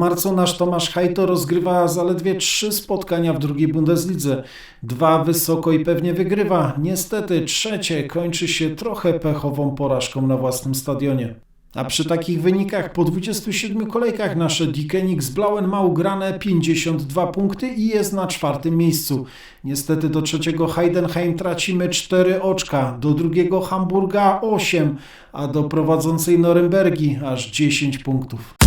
marcu nasz Tomasz Hajto rozgrywa zaledwie trzy spotkania w drugiej Bundeslidze. Dwa wysoko i pewnie wygrywa. Niestety trzecie kończy się trochę pechową porażką na własnym stadionie. A przy takich wynikach po 27 kolejkach nasze Dikenik z Blauen ma ugrane 52 punkty i jest na czwartym miejscu. Niestety do trzeciego Heidenheim tracimy 4 oczka, do drugiego Hamburga 8, a do prowadzącej Norymbergi aż 10 punktów.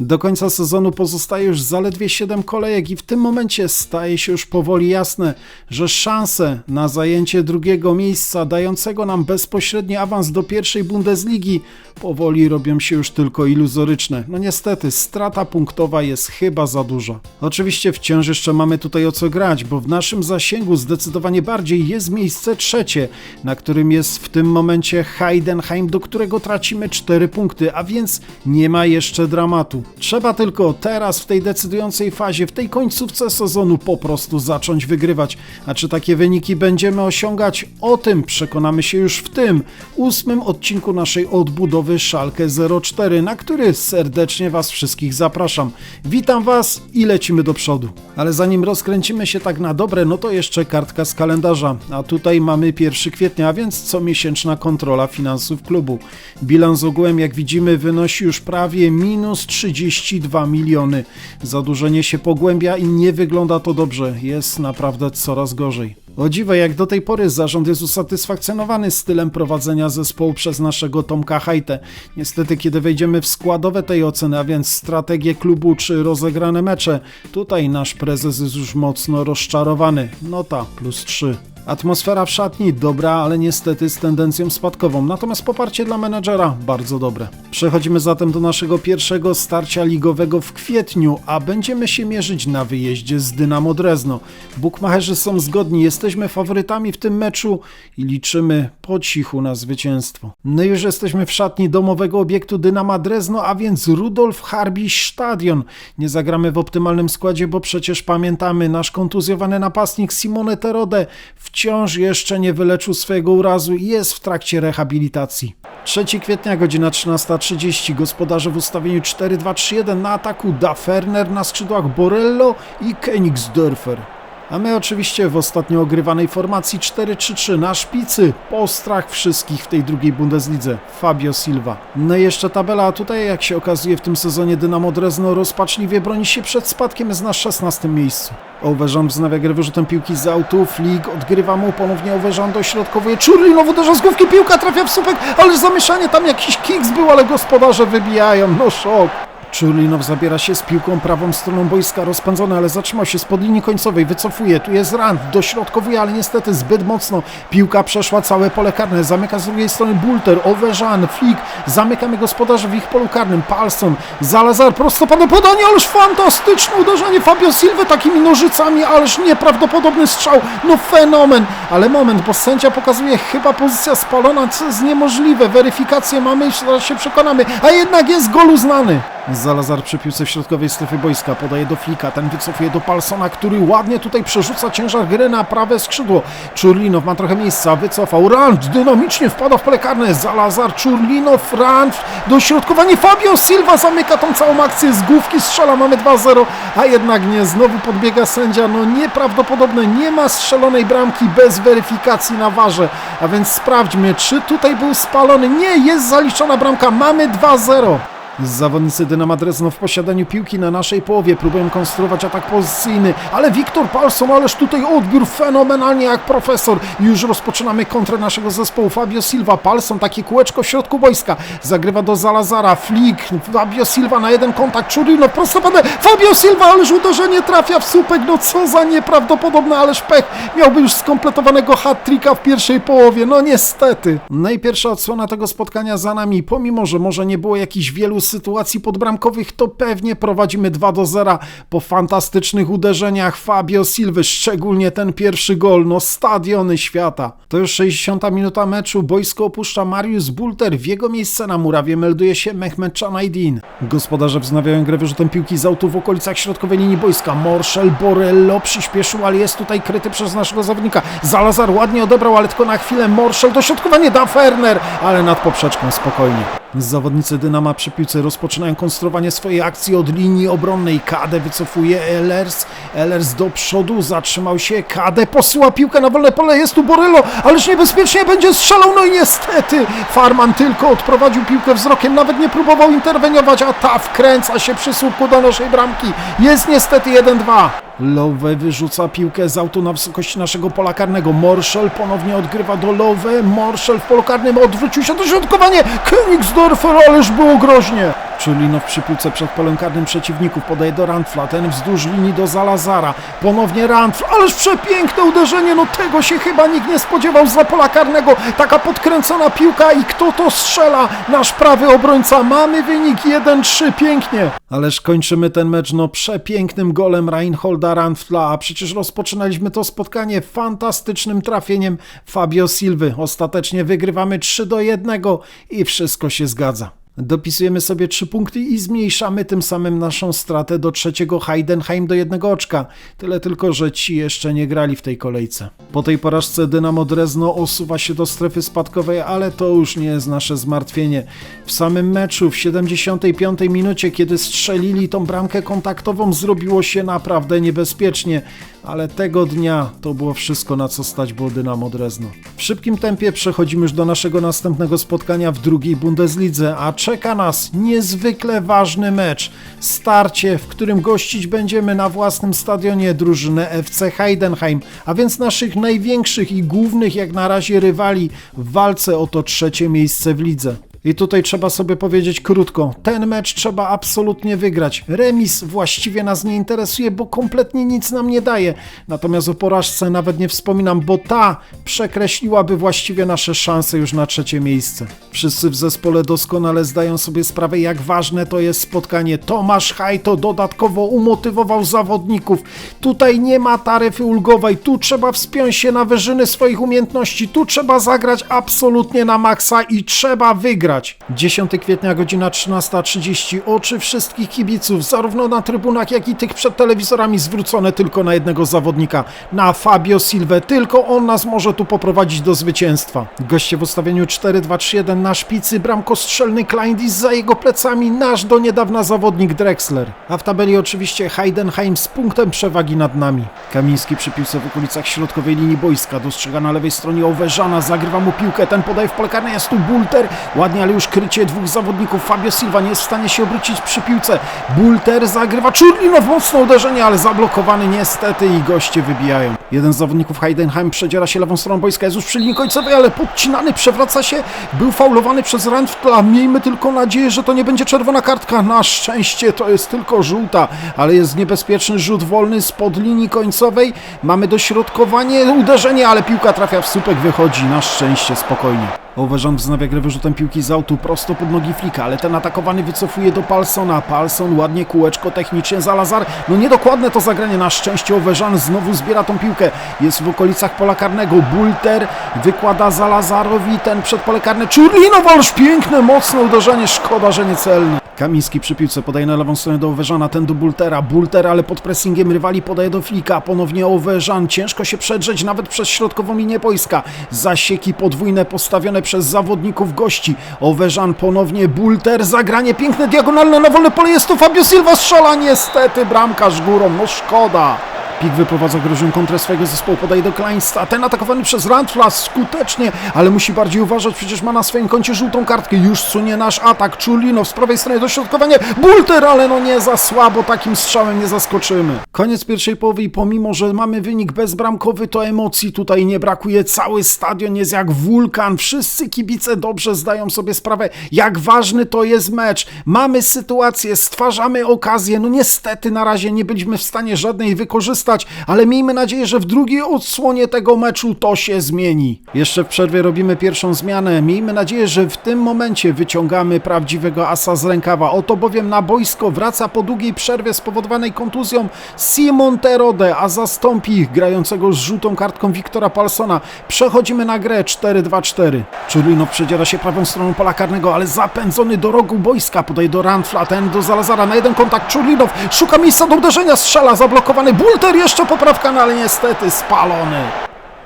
Do końca sezonu pozostaje już zaledwie 7 kolejek i w tym momencie staje się już powoli jasne, że szanse na zajęcie drugiego miejsca dającego nam bezpośredni awans do pierwszej Bundesligi powoli robią się już tylko iluzoryczne. No niestety, strata punktowa jest chyba za duża. Oczywiście wciąż jeszcze mamy tutaj o co grać, bo w naszym zasięgu zdecydowanie bardziej jest miejsce trzecie, na którym jest w tym momencie Heidenheim, do którego tracimy 4 punkty, a więc nie ma jeszcze dramatu. Trzeba tylko teraz w tej decydującej fazie, w tej końcówce sezonu po prostu zacząć wygrywać. A czy takie wyniki będziemy osiągać? O tym przekonamy się już w tym ósmym odcinku naszej odbudowy Szalkę 04, na który serdecznie Was wszystkich zapraszam. Witam Was i lecimy do przodu. Ale zanim rozkręcimy się tak na dobre, no to jeszcze kartka z kalendarza. A tutaj mamy 1 kwietnia, więc comiesięczna kontrola finansów klubu. Bilans ogółem, jak widzimy, wynosi już prawie minus 32 miliony. Zadłużenie się pogłębia i nie wygląda to dobrze. Jest naprawdę coraz gorzej. O dziwo, jak do tej pory zarząd jest usatysfakcjonowany stylem prowadzenia zespołu przez naszego Tomka Hajtę. Niestety, kiedy wejdziemy w składowe tej oceny, a więc strategię klubu czy rozegrane mecze, tutaj nasz prezes jest już mocno rozczarowany. Nota plus 3. Atmosfera w szatni dobra, ale niestety z tendencją spadkową, natomiast poparcie dla menedżera bardzo dobre. Przechodzimy zatem do naszego pierwszego starcia ligowego w kwietniu, a będziemy się mierzyć na wyjeździe z Dynamo Drezno. Bukmacherzy są zgodni, jesteśmy faworytami w tym meczu i liczymy po cichu na zwycięstwo. No już jesteśmy w szatni domowego obiektu Dynama Drezno, a więc Rudolf Harbiś Stadion. Nie zagramy w optymalnym składzie, bo przecież pamiętamy, nasz kontuzjowany napastnik Simone Terode wciąż jeszcze nie wyleczył swojego urazu i jest w trakcie rehabilitacji. 3 kwietnia, godzina 13.30. Gospodarze w ustawieniu 4-2-3-1 na ataku Da Ferner na skrzydłach Borello i Königsdörfer. A my oczywiście w ostatnio ogrywanej formacji 4-3-3 na szpicy. Postrach wszystkich w tej drugiej Bundeslidze. Fabio Silva. No i jeszcze tabela, a tutaj jak się okazuje w tym sezonie Dynamo Drezno rozpaczliwie broni się przed spadkiem, jest na 16 miejscu. Overżan wznawia grę wyrzutem piłki z autu, Flick odgrywa mu ponownie Overżan dośrodkowuje, Czurlinow uderza z główki, piłka trafia w słupek, ale zamieszanie, tam jakiś kiks był, ale gospodarze wybijają, no szok. Czurlinow zabiera się z piłką prawą stroną boiska, rozpędzony, ale zatrzymał się spod linii końcowej, wycofuje, tu jest Rand, dośrodkowuje, ale niestety zbyt mocno. Piłka przeszła całe pole karne, zamyka z drugiej strony Bulter, Overżan, Flick, zamykamy gospodarzy w ich polu karnym, Palson, Zalazar, prostopadłe podanie, ależ fantastyczne uderzenie Fabio Silva takimi nożycami, ależ nieprawdopodobny strzał, no fenomen, ale moment, bo sędzia pokazuje chyba pozycja spalona, co jest niemożliwe, weryfikację mamy i zaraz się przekonamy, a jednak jest gol uznany. Zalazar przy piłce w środkowej strefie boiska podaje do Flika, ten wycofuje do Palsona, który ładnie tutaj przerzuca ciężar gry na prawe skrzydło. Czurlinow ma trochę miejsca, wycofał, Rand dynamicznie wpada w pole karne, Zalazar, Czurlinow, Rand, dośrodkowanie, Fabio Silva zamyka tą całą akcję, z główki strzela, mamy 2-0, a jednak nie, znowu podbiega sędzia, no nieprawdopodobne, nie ma strzelonej bramki bez weryfikacji na warze, a więc sprawdźmy, czy tutaj był spalony, nie, jest zaliczona bramka, mamy 2-0. Zawodnicy Dynama Drezno w posiadaniu piłki na naszej połowie próbują konstruować atak pozycyjny, ale Wiktor Palson, ależ tutaj odbiór fenomenalnie jak profesor. Już rozpoczynamy kontrę naszego zespołu. Fabio Silva, Palson, takie kółeczko w środku boiska, zagrywa do Zalazara, Flick, Fabio Silva na jeden kontakt, Czurino, prostopadne, Fabio Silva, ależ uderzenie trafia w słupek, no co za nieprawdopodobne, ależ pech. Miałby już skompletowanego hat-tricka w pierwszej połowie, no niestety. Najpierwsza odsłona tego spotkania za nami, pomimo, że może nie było jakichś wielu sytuacji podbramkowych, to pewnie prowadzimy 2 do 0 po fantastycznych uderzeniach Fabio Silva, szczególnie ten pierwszy gol, no stadiony świata. To już 60 minuta meczu, boisko opuszcza Mariusz Bulter, w jego miejsce na murawie melduje się Mehmet Chanaydin. Gospodarze wznawiają grę wyrzutem piłki z autu w okolicach środkowej linii boiska. Morszel Borello przyspieszył, ale jest tutaj kryty przez naszego zawodnika. Zalazar ładnie odebrał, ale tylko na chwilę Morszel dośrodkowanie da Ferner, ale nad poprzeczką spokojnie. Zawodnicy Dynama przy piłce rozpoczynają konstruowanie swojej akcji od linii obronnej. Kade wycofuje Elers. Elers do przodu, zatrzymał się. Kade posyła piłkę na wolne pole. Jest tu Borello, ależ niebezpiecznie będzie strzelał. No i niestety Farman tylko odprowadził piłkę wzrokiem. Nawet nie próbował interweniować, a ta wkręca się przy słupku do naszej bramki. Jest niestety 1-2. Lowe wyrzuca piłkę z autu na wysokości naszego pola karnego. Morszel ponownie odgrywa do Lowe. Morszel w polu karnym odwrócił się do środkowania. Königsdorfer, ależ było groźnie. Czulinow przy piłce przed polem karnym przeciwników podaje do Randfla, ten wzdłuż linii do Zalazara. Ponownie Randfl, ależ przepiękne uderzenie, no tego się chyba nikt nie spodziewał za pola karnego. Taka podkręcona piłka i kto to strzela? Nasz prawy obrońca. Mamy wynik 1-3, pięknie. Ależ kończymy ten mecz no przepięknym golem Reinholda Randfla, a przecież rozpoczynaliśmy to spotkanie fantastycznym trafieniem Fabio Silwy. Ostatecznie wygrywamy 3 do 1 i wszystko się zgadza. Dopisujemy sobie trzy punkty i zmniejszamy tym samym naszą stratę do trzeciego Heidenheim do jednego oczka. Tyle tylko, że ci jeszcze nie grali w tej kolejce. Po tej porażce Dynamo Drezno osuwa się do strefy spadkowej, ale to już nie jest nasze zmartwienie. W samym meczu w 75 minucie, kiedy strzelili tą bramkę kontaktową, zrobiło się naprawdę niebezpiecznie. Ale tego dnia to było wszystko, na co stać było Dynamo Drezno. W szybkim tempie przechodzimy już do naszego następnego spotkania w drugiej Bundeslidze, a czeka nas niezwykle ważny mecz. Starcie, w którym gościć będziemy na własnym stadionie drużynę FC Heidenheim, a więc naszych największych i głównych jak na razie rywali w walce o to trzecie miejsce w lidze. I tutaj trzeba sobie powiedzieć krótko, ten mecz trzeba absolutnie wygrać. Remis właściwie nas nie interesuje, bo kompletnie nic nam nie daje. Natomiast o porażce nawet nie wspominam, bo ta przekreśliłaby właściwie nasze szanse już na trzecie miejsce. Wszyscy w zespole doskonale zdają sobie sprawę, jak ważne to jest spotkanie. Tomasz Hajto dodatkowo umotywował zawodników. Tutaj nie ma taryfy ulgowej, tu trzeba wspiąć się na wyżyny swoich umiejętności, tu trzeba zagrać absolutnie na maksa i trzeba wygrać. 10 kwietnia, godzina 13.30. Oczy wszystkich kibiców, zarówno na trybunach, jak i tych przed telewizorami, zwrócone tylko na jednego zawodnika, na Fabio Silva. Tylko on nas może tu poprowadzić do zwycięstwa. Goście w ustawieniu 4-2-3-1 na szpicy, bramkostrzelny Kleindis za jego plecami, nasz do niedawna zawodnik Drexler. A w tabeli oczywiście Heidenheim z punktem przewagi nad nami. Kamiński przy piłce w okolicach środkowej linii boiska, dostrzega na lewej stronie Oweżana, zagrywa mu piłkę, ten podaje w pole karne, jest tu Bulter, ładnie, ale już krycie dwóch zawodników. Fabio Silva nie jest w stanie się obrócić przy piłce. Bulter zagrywa Czurlinow, mocne uderzenie, ale zablokowany niestety i goście wybijają. Jeden z zawodników Heidenheim przedziera się lewą stroną boiska, jest już przy linii końcowej, ale podcinany, przewraca się, był faulowany przez Randfla. Miejmy tylko nadzieję, że to nie będzie czerwona kartka. Na szczęście to jest tylko żółta, ale jest niebezpieczny rzut wolny spod linii końcowej. Mamy dośrodkowanie, uderzenie, ale piłka trafia w słupek, wychodzi. Na szczęście spokojnie. Overżan wznawia grę wyrzutem piłki z autu prosto pod nogi Flika, ale ten atakowany wycofuje do Palsona. Palson ładnie kółeczko technicznie za Lazar. No niedokładne to zagranie, na szczęście Overżan znowu zbiera tą piłkę. Jest w okolicach pola karnego. Bulter wykłada za Lazarowi, ten przed pole karne. Czurlinow, ależ piękne, mocne uderzenie, szkoda, że niecelne. Kamiński przy piłce podaje na lewą stronę do Oweżana, ten do Bultera. Bulter, ale pod pressingiem rywali podaje do Flika. Ponownie Oweżan. Ciężko się przedrzeć nawet przez środkową linię boiska. Zasieki podwójne postawione przez zawodników gości. Oweżan ponownie Bulter. Zagranie piękne, diagonalne na wolne pole. Jest to Fabio Silva strzela. Niestety bramkarz górą. No szkoda. Pik wyprowadza groźną kontrę swojego zespołu, podaje do Kleinsta. Ten atakowany przez Randfla skutecznie, ale musi bardziej uważać, przecież ma na swoim koncie żółtą kartkę. Już sunie nasz atak. Czulinow z prawej strony dośrodkowanie. Bulter, ale no nie za słabo, takim strzałem nie zaskoczymy. Koniec pierwszej połowy i pomimo, że mamy wynik bezbramkowy, to emocji tutaj nie brakuje. Cały stadion jest jak wulkan. Wszyscy kibice dobrze zdają sobie sprawę, jak ważny to jest mecz. Mamy sytuację, stwarzamy okazję. No niestety na razie nie byliśmy w stanie żadnej wykorzystać ale miejmy nadzieję, że w drugiej odsłonie tego meczu to się zmieni. Jeszcze w przerwie robimy pierwszą zmianę. Miejmy nadzieję, że w tym momencie wyciągamy prawdziwego asa z rękawa. Oto bowiem na boisko wraca po długiej przerwie spowodowanej kontuzją Simon Terode, a zastąpi ich grającego z żółtą kartką Wiktora Palsona. Przechodzimy na grę 4-2-4. Czurlinow przedziera się prawą stroną pola karnego, ale zapędzony do rogu boiska. Podaje do Randfla, ten do Zalazara. Na jeden kontakt Czurlinow szuka miejsca do uderzenia, strzela, zablokowany Bulter jeszcze poprawka, no ale niestety spalony.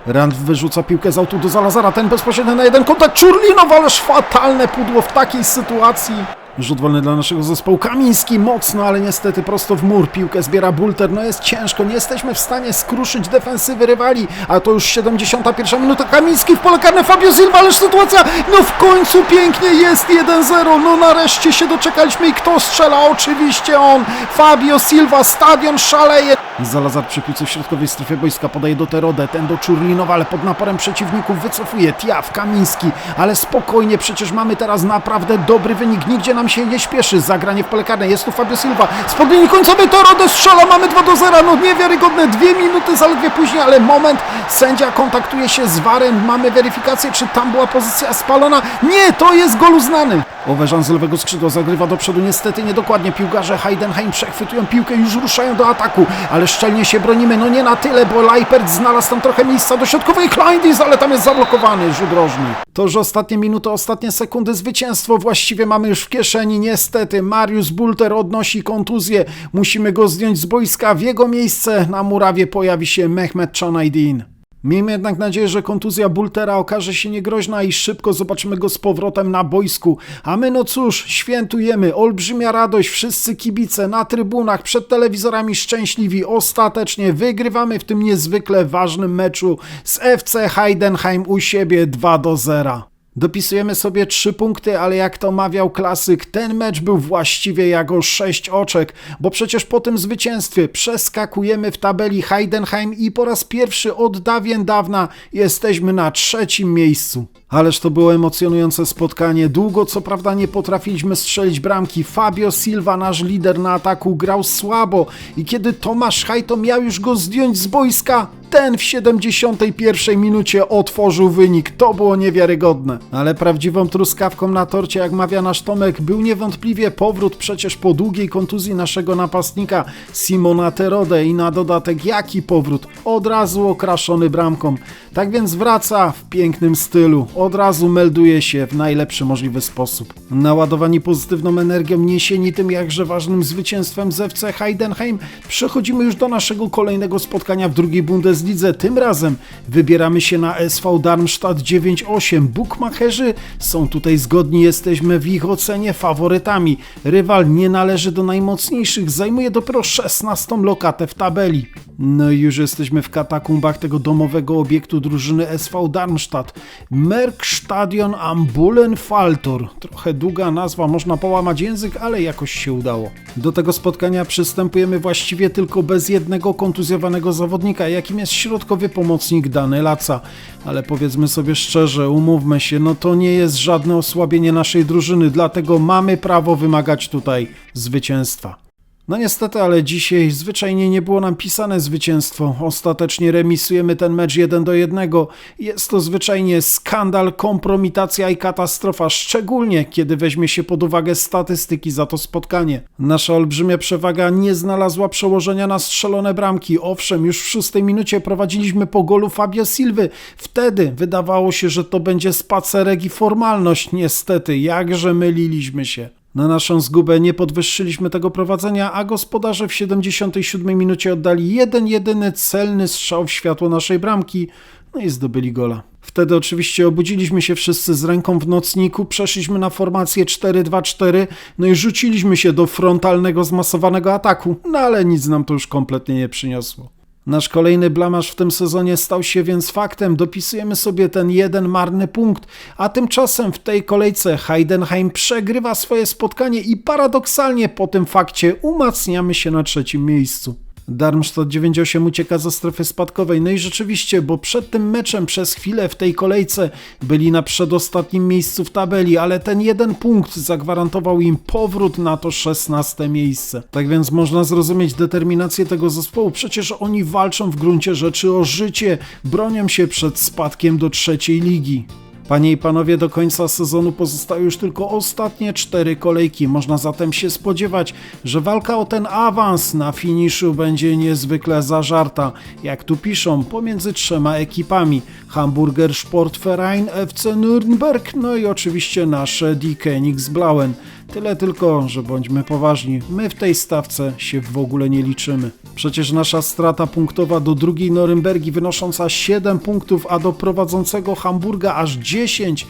Rand wyrzuca piłkę z autu do Zalazara, ten bezpośrednio na jeden kontakt, Czurlinow, ależ fatalne pudło w takiej sytuacji. Rzut wolny dla naszego zespołu. Kamiński mocno, ale niestety prosto w mur. Piłkę zbiera Bulter. No jest ciężko. Nie jesteśmy w stanie skruszyć defensywy rywali. A to już 71 minuta. Kamiński w pole karne. Fabio Silva, ależ sytuacja. No w końcu pięknie jest 1-0. No nareszcie się doczekaliśmy. I kto strzela? Oczywiście on. Fabio Silva. Stadion szaleje. Zalazar przy piłce w środkowej strefie boiska podaje do Terode, ten do Czurlinowa, ale pod naporem przeciwników wycofuje Tiaf, Kamiński, ale spokojnie, przecież mamy teraz naprawdę dobry wynik, nigdzie nam się nie śpieszy, zagranie w pole karne, jest tu Fabio Silva, z podlinii końcowej Terode strzela, mamy 2 do 0, no niewiarygodne, dwie minuty zaledwie później, ale moment, sędzia kontaktuje się z Warem, mamy weryfikację, czy tam była pozycja spalona, nie, to jest gol uznany. Oweżan z lewego skrzydła zagrywa do przodu, niestety niedokładnie, piłkarze Heidenheim przechwytują piłkę, już ruszają do ataku, ale szczelnie się bronimy, no nie na tyle, bo Leipert znalazł tam trochę miejsca do środkowej Kleindis, ale tam jest zablokowany rzut rożny. To już ostatnie minuty, ostatnie sekundy, zwycięstwo właściwie mamy już w kieszeni, niestety Mariusz Bulter odnosi kontuzję, musimy go zdjąć z boiska, w jego miejsce na murawie pojawi się Mehmet Chanaydin. Miejmy jednak nadzieję, że kontuzja Bultera okaże się niegroźna i szybko zobaczymy go z powrotem na boisku. A my no cóż, świętujemy, olbrzymia radość, wszyscy kibice na trybunach, przed telewizorami szczęśliwi. Ostatecznie wygrywamy w tym niezwykle ważnym meczu z FC Heidenheim u siebie 2 do 0. Dopisujemy sobie trzy punkty, ale jak to mawiał klasyk, ten mecz był właściwie jak o sześć oczek, bo przecież po tym zwycięstwie przeskakujemy w tabeli Heidenheim i po raz pierwszy od dawien dawna jesteśmy na trzecim miejscu. Ależ to było emocjonujące spotkanie. Długo co prawda nie potrafiliśmy strzelić bramki. Fabio Silva, nasz lider na ataku, grał słabo i kiedy Tomasz Hajto miał już go zdjąć z boiska, ten w 71 minucie otworzył wynik. To było niewiarygodne. Ale prawdziwą truskawką na torcie, jak mawia nasz Tomek, był niewątpliwie powrót przecież po długiej kontuzji naszego napastnika Simona Terode i na dodatek jaki powrót? Od razu okraszony bramką. Tak więc wraca w pięknym stylu. Od razu melduje się w najlepszy możliwy sposób. Naładowani pozytywną energią, niesieni tym jakże ważnym zwycięstwem z FC Heidenheim, przechodzimy już do naszego kolejnego spotkania w drugiej Bundeslidze. Tym razem wybieramy się na SV Darmstadt 9-8. Bukmacherzy są tutaj zgodni, jesteśmy w ich ocenie faworytami. Rywal nie należy do najmocniejszych, zajmuje dopiero 16 lokatę w tabeli. No i już jesteśmy w katakumbach tego domowego obiektu drużyny SV Darmstadt. Merkstadion Ambulenfaltor. Trochę długa nazwa, można połamać język, ale jakoś się udało. Do tego spotkania przystępujemy właściwie tylko bez jednego kontuzjowanego zawodnika, jakim jest środkowy pomocnik Dany Laca. Ale powiedzmy sobie szczerze, umówmy się, no to nie jest żadne osłabienie naszej drużyny, dlatego mamy prawo wymagać tutaj zwycięstwa. No niestety, ale dzisiaj zwyczajnie nie było nam pisane zwycięstwo. Ostatecznie remisujemy ten mecz 1 do 1. Jest to zwyczajnie skandal, kompromitacja i katastrofa, szczególnie kiedy weźmie się pod uwagę statystyki za to spotkanie. Nasza olbrzymia przewaga nie znalazła przełożenia na strzelone bramki. Owszem, już w szóstej minucie prowadziliśmy po golu Fabio Silwy. Wtedy wydawało się, że to będzie spacerek i formalność. Niestety, jakże myliliśmy się. Na naszą zgubę nie podwyższyliśmy tego prowadzenia, a gospodarze w 77 minucie oddali jeden jedyny celny strzał w światło naszej bramki, no i zdobyli gola. Wtedy oczywiście obudziliśmy się wszyscy z ręką w nocniku, przeszliśmy na formację 4-2-4, no i rzuciliśmy się do frontalnego, zmasowanego ataku, no ale nic nam to już kompletnie nie przyniosło. Nasz kolejny blamaż w tym sezonie stał się więc faktem. Dopisujemy sobie ten jeden marny punkt, a tymczasem w tej kolejce Heidenheim przegrywa swoje spotkanie i paradoksalnie po tym fakcie umacniamy się na trzecim miejscu. Darmstadt 98 ucieka ze strefy spadkowej. No i rzeczywiście, bo przed tym meczem przez chwilę w tej kolejce byli na przedostatnim miejscu w tabeli, ale ten jeden punkt zagwarantował im powrót na to 16 miejsce. Tak więc można zrozumieć determinację tego zespołu. Przecież oni walczą w gruncie rzeczy o życie, bronią się przed spadkiem do trzeciej ligi. Panie i panowie, do końca sezonu pozostały już tylko ostatnie cztery kolejki. Można zatem się spodziewać, że walka o ten awans na finiszu będzie niezwykle zażarta, jak tu piszą, pomiędzy trzema ekipami: Hamburger Sportverein, FC Nürnberg, no i oczywiście nasze Die Königsblauen. Tyle tylko, że bądźmy poważni, my w tej stawce się w ogóle nie liczymy. Przecież nasza strata punktowa do drugiej Norymbergi wynosząca 7 punktów, a do prowadzącego Hamburga aż 10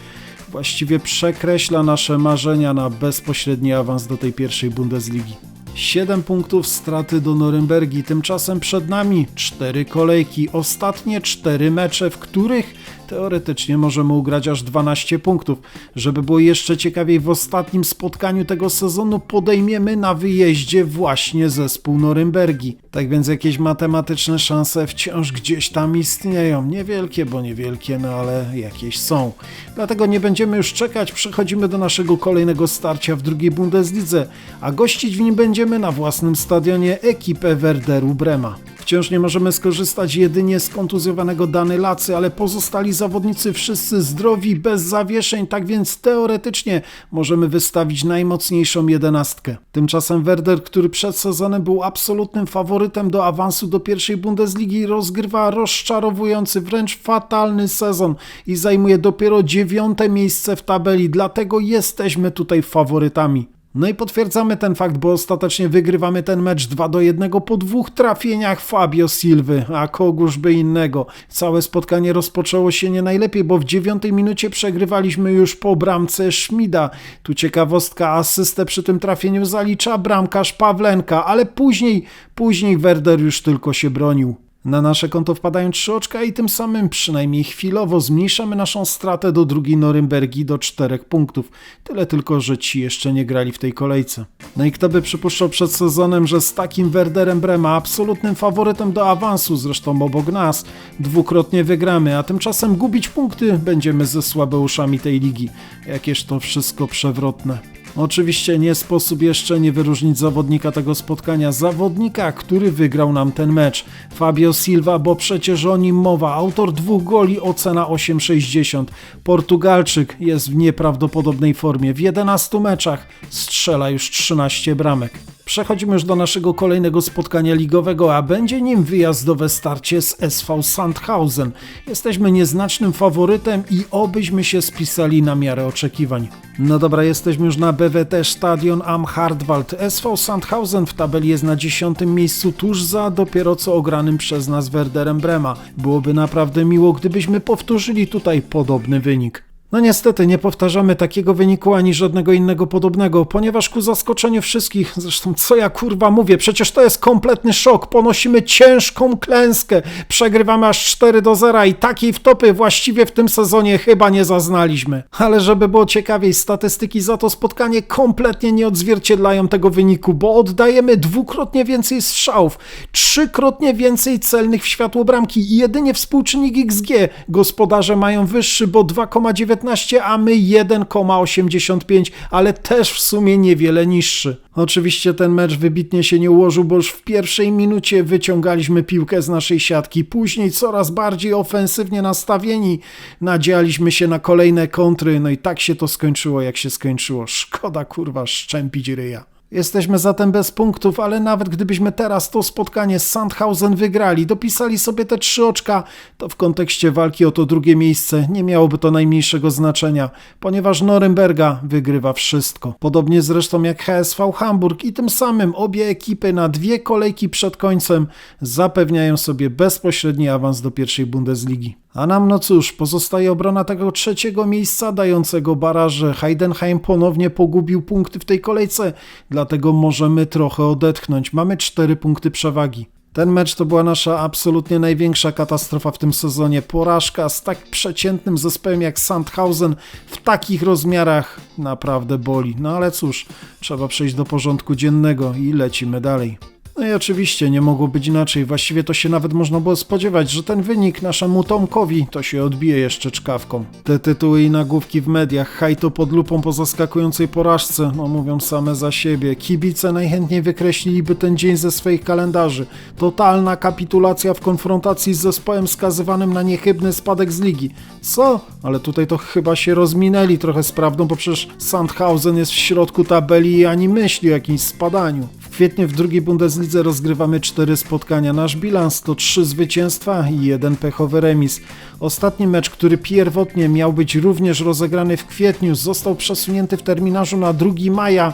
właściwie przekreśla nasze marzenia na bezpośredni awans do tej pierwszej Bundesligi. 7 punktów straty do Norymbergi, tymczasem przed nami 4 kolejki, ostatnie 4 mecze, w których teoretycznie możemy ugrać aż 12 punktów. Żeby było jeszcze ciekawiej, w ostatnim spotkaniu tego sezonu podejmiemy na wyjeździe właśnie zespół Norymbergi. Tak więc jakieś matematyczne szanse wciąż gdzieś tam istnieją. Niewielkie, bo niewielkie, no ale jakieś są. Dlatego nie będziemy już czekać, przechodzimy do naszego kolejnego starcia w drugiej Bundeslidze, a gościć w nim będziemy na własnym stadionie ekipę Werderu Brema. Wciąż nie możemy skorzystać jedynie z kontuzjowanego Dany Lacy, ale pozostali zawodnicy wszyscy zdrowi, bez zawieszeń, tak więc teoretycznie możemy wystawić najmocniejszą jedenastkę. Tymczasem Werder, który przed sezonem był absolutnym faworytem do awansu do pierwszej Bundesligi, rozgrywa rozczarowujący, wręcz fatalny sezon i zajmuje dopiero dziewiąte miejsce w tabeli, dlatego jesteśmy tutaj faworytami. No i potwierdzamy ten fakt, bo ostatecznie wygrywamy ten mecz 2 do 1 po dwóch trafieniach Fabio Silwy, a kogóż by innego. Całe spotkanie rozpoczęło się nie najlepiej, bo w dziewiątej minucie przegrywaliśmy już po bramce Schmida. Tu ciekawostka, asystę przy tym trafieniu zalicza bramkarz Pawlenka, ale później, później Werder już tylko się bronił. Na nasze konto wpadają trzy oczka i tym samym przynajmniej chwilowo zmniejszamy naszą stratę do drugiej Norymbergi do czterech punktów. Tyle tylko, że ci jeszcze nie grali w tej kolejce. No i kto by przypuszczał przed sezonem, że z takim Werderem Brema, absolutnym faworytem do awansu, zresztą obok nas, dwukrotnie wygramy, a tymczasem gubić punkty będziemy ze słabeuszami tej ligi. Jakież to wszystko przewrotne. Oczywiście nie sposób jeszcze nie wyróżnić zawodnika tego spotkania, zawodnika, który wygrał nam ten mecz. Fabio Silva, bo przecież o nim mowa, autor dwóch goli, ocena 8,60. Portugalczyk jest w nieprawdopodobnej formie. W 11 meczach strzela już 13 bramek. Przechodzimy już do naszego kolejnego spotkania ligowego, a będzie nim wyjazdowe starcie z SV Sandhausen. Jesteśmy nieznacznym faworytem i obyśmy się spisali na miarę oczekiwań. No dobra, jesteśmy już na BWT Stadion am Hartwald. SV Sandhausen w tabeli jest na dziesiątym miejscu, tuż za dopiero co ogranym przez nas Werderem Brema. Byłoby naprawdę miło, gdybyśmy powtórzyli tutaj podobny wynik. No niestety nie powtarzamy takiego wyniku ani żadnego innego podobnego, ponieważ ku zaskoczeniu wszystkich, zresztą co ja kurwa mówię, przecież to jest kompletny szok, ponosimy ciężką klęskę, przegrywamy aż 4 do 0 i takiej wtopy właściwie w tym sezonie chyba nie zaznaliśmy. Ale żeby było ciekawiej, statystyki za to spotkanie kompletnie nie odzwierciedlają tego wyniku, bo oddajemy dwukrotnie więcej strzałów, trzykrotnie więcej celnych w światło bramki i jedynie współczynnik XG gospodarze mają wyższy, bo 2,19 a my 1,85, ale też w sumie niewiele niższy. Oczywiście ten mecz wybitnie się nie ułożył, bo już w pierwszej minucie wyciągaliśmy piłkę z naszej siatki. Później coraz bardziej ofensywnie nastawieni nadzialiśmy się na kolejne kontry, no i tak się to skończyło, jak się skończyło. Szkoda kurwa szczępić ryja. Jesteśmy zatem bez punktów, ale nawet gdybyśmy teraz to spotkanie z Sandhausen wygrali, dopisali sobie te trzy oczka, to w kontekście walki o to drugie miejsce nie miałoby to najmniejszego znaczenia, ponieważ Norymberga wygrywa wszystko. Podobnie zresztą jak HSV Hamburg i tym samym obie ekipy na dwie kolejki przed końcem zapewniają sobie bezpośredni awans do pierwszej Bundesligi. A nam, no cóż, pozostaje obrona tego trzeciego miejsca dającego baraże. Heidenheim ponownie pogubił punkty w tej kolejce, dlatego możemy trochę odetchnąć. Mamy cztery punkty przewagi. Ten mecz to była nasza absolutnie największa katastrofa w tym sezonie. Porażka z tak przeciętnym zespołem jak Sandhausen w takich rozmiarach naprawdę boli. No ale cóż, trzeba przejść do porządku dziennego i lecimy dalej. No i oczywiście nie mogło być inaczej. Właściwie to się nawet można było spodziewać, że ten wynik naszemu Tomkowi to się odbije jeszcze czkawką. Te tytuły i nagłówki w mediach, hajto pod lupą po zaskakującej porażce, no mówią same za siebie. Kibice najchętniej wykreśliliby ten dzień ze swoich kalendarzy. Totalna kapitulacja w konfrontacji z zespołem skazywanym na niechybny spadek z ligi. Co? Ale tutaj to chyba się rozminęli trochę z prawdą, bo przecież Sandhausen jest w środku tabeli i ani myśli o jakimś spadaniu. Kwietniu w drugiej Bundeslidze rozgrywamy cztery spotkania. Nasz bilans to trzy zwycięstwa i jeden pechowy remis. Ostatni mecz, który pierwotnie miał być również rozegrany w kwietniu, został przesunięty w terminarzu na 2 maja.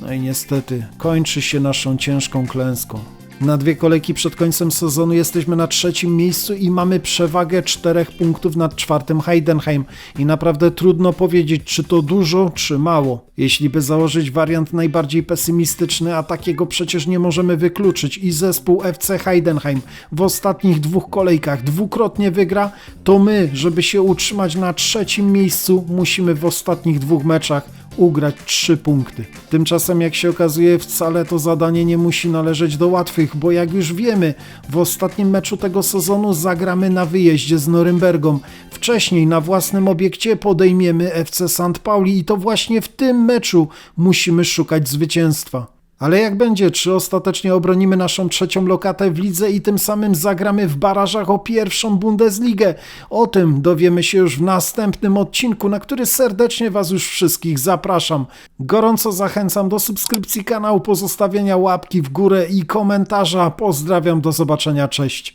No i niestety kończy się naszą ciężką klęską. Na dwie kolejki przed końcem sezonu jesteśmy na trzecim miejscu i mamy przewagę czterech punktów nad czwartym Heidenheim. I naprawdę trudno powiedzieć, czy to dużo, czy mało. Jeśli by założyć wariant najbardziej pesymistyczny, a takiego przecież nie możemy wykluczyć, i zespół FC Heidenheim w ostatnich dwóch kolejkach dwukrotnie wygra, to my, żeby się utrzymać na trzecim miejscu, musimy w ostatnich dwóch meczach ugrać trzy punkty. Tymczasem, jak się okazuje, wcale to zadanie nie musi należeć do łatwych, bo jak już wiemy, w ostatnim meczu tego sezonu zagramy na wyjeździe z Norymbergą. Wcześniej na własnym obiekcie podejmiemy FC St. Pauli i to właśnie w tym meczu musimy szukać zwycięstwa. Ale jak będzie, czy ostatecznie obronimy naszą trzecią lokatę w lidze i tym samym zagramy w barażach o pierwszą Bundesligę? O tym dowiemy się już w następnym odcinku, na który serdecznie Was już wszystkich zapraszam. Gorąco zachęcam do subskrypcji kanału, pozostawienia łapki w górę i komentarza. Pozdrawiam, do zobaczenia, cześć.